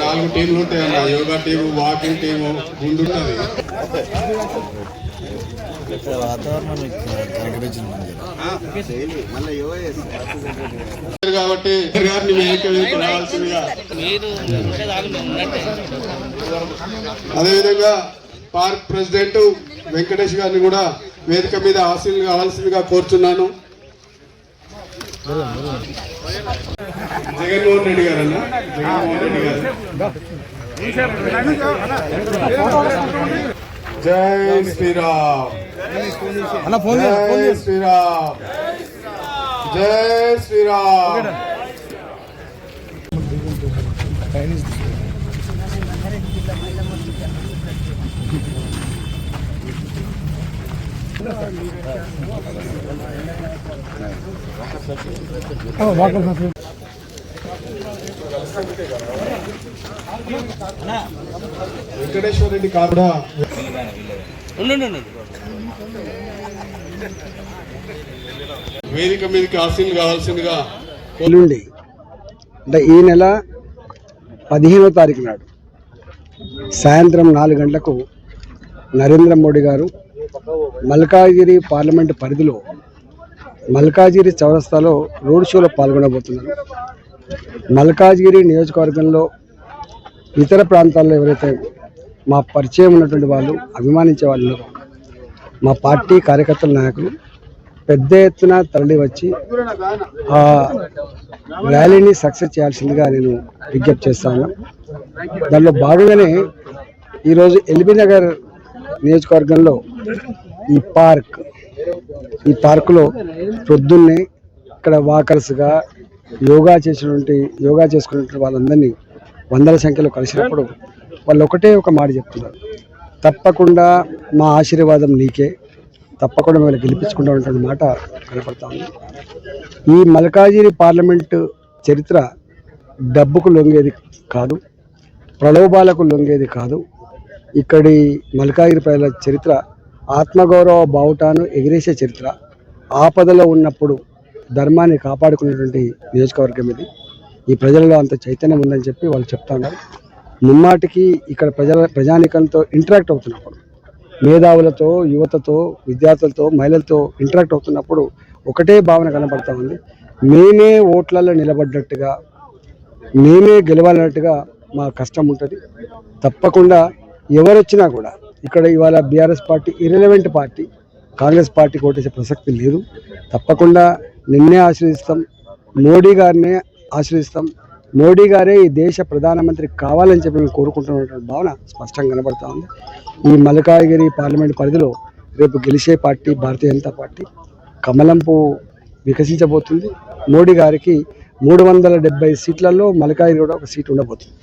నాలుగు టీంలు ఉంటాయన్న యోగా టీము వాకింగ్ టీము ముందుంటది కాబట్టి అదేవిధంగా పార్క్ ప్రెసిడెంట్ వెంకటేష్ గారిని కూడా వేదిక మీద ఆశీలు కావాల్సిందిగా కోరుచున్నాను. జగన్మోహన్ రెడ్డి గారు అన్న జగన్మోహన్ రెడ్డి గారు జై శ్రీరామ్ జై శ్రీరామ్. జై శ్రీరామ్. వెంకటేశ్వర రెడ్డి కాకుండా వేదిక మీదకి ఆశీలు కావాల్సిందిగా ఎల్లుండి అంటే ఈ నెల పదిహేనో తారీఖు నాడు సాయంత్రం నాలుగు గంటలకు నరేంద్ర మోడీ గారు మల్కాజిగిరి పార్లమెంటు పరిధిలో మల్కాజిగిరి చౌరస్తాలో రోడ్ షోలో పాల్గొనబోతున్నారు. మల్కాజిగిరి నియోజకవర్గంలో ఇతర ప్రాంతాల్లో ఎవరైతే మా పరిచయం ఉన్నటువంటి వాళ్ళు అభిమానించే వాళ్ళు మా పార్టీ కార్యకర్తల నాయకులు పెద్ద ఎత్తున తరలి వచ్చి ఆ ర్యాలీని సక్సెస్ చేయాల్సిందిగా నేను విజ్ఞప్తి చేస్తాను దానిలో భాగంగానే ఈరోజు ఎల్బీ నగర్ నియోజకవర్గంలో ఈ పార్క్ ఈ పార్కులో పొద్దున్నే ఇక్కడ వాకర్స్గా యోగా చేసినటువంటి యోగా చేసుకున్నటువంటి వాళ్ళందరినీ వందల సంఖ్యలో కలిసినప్పుడు వాళ్ళు ఒకటే ఒక మాట చెప్తున్నారు. తప్పకుండా మా ఆశీర్వాదం నీకే తప్పకుండా మేము గెలిపించుకుంటామన్నటువంటి మాట కనపడతా ఉంది. ఈ మల్కాజిరి పార్లమెంటు చరిత్ర డబ్బుకు లొంగేది కాదు ప్రలోభాలకు లొంగేది కాదు ఇక్కడి మల్కాగిరి ప్రజల చరిత్ర ఆత్మగౌరవ బావుటాను ఎగిరేసే చరిత్ర ఆపదలో ఉన్నప్పుడు ధర్మాన్ని కాపాడుకునేటువంటి నియోజకవర్గం ఇది. ఈ ప్రజలలో అంత చైతన్యం ఉందని చెప్పి వాళ్ళు చెప్తా ఉన్నారు. ముమ్మాటికి ఇక్కడ ప్రజల ప్రజానికంతో ఇంటరాక్ట్ అవుతున్నప్పుడు మేధావులతో యువతతో విద్యార్థులతో మహిళలతో ఇంటరాక్ట్ అవుతున్నప్పుడు ఒకటే భావన కనపడతా ఉంది. మేమే ఓట్లలో నిలబడ్డట్టుగా మేమే గెలవాలన్నట్టుగా మా కష్టం ఉంటుంది. తప్పకుండా ఎవరొచ్చినా కూడా ఇక్కడ ఇవాళ BRS party irrelevant party Congress party కోటేసే ప్రసక్తి లేదు. తప్పకుండా నిన్నే ఆశ్రయిస్తాం మోడీ గారినే ఆశ్రయిస్తాం మోడీ గారే ఈ దేశ ప్రధానమంత్రి కావాలని చెప్పి మేము కోరుకుంటున్నటువంటి భావన స్పష్టంగా కనబడతా ఉంది. ఈ మల్కాగిరి పార్లమెంట్ పరిధిలో రేపు గెలిచే పార్టీ భారతీయ జనతా పార్టీ కమలంపు వికసించబోతుంది. మోడీ గారికి మూడు వందల డెబ్బై సీట్లలో మల్కాగిరి కూడా ఒక సీట్ ఉండబోతుంది.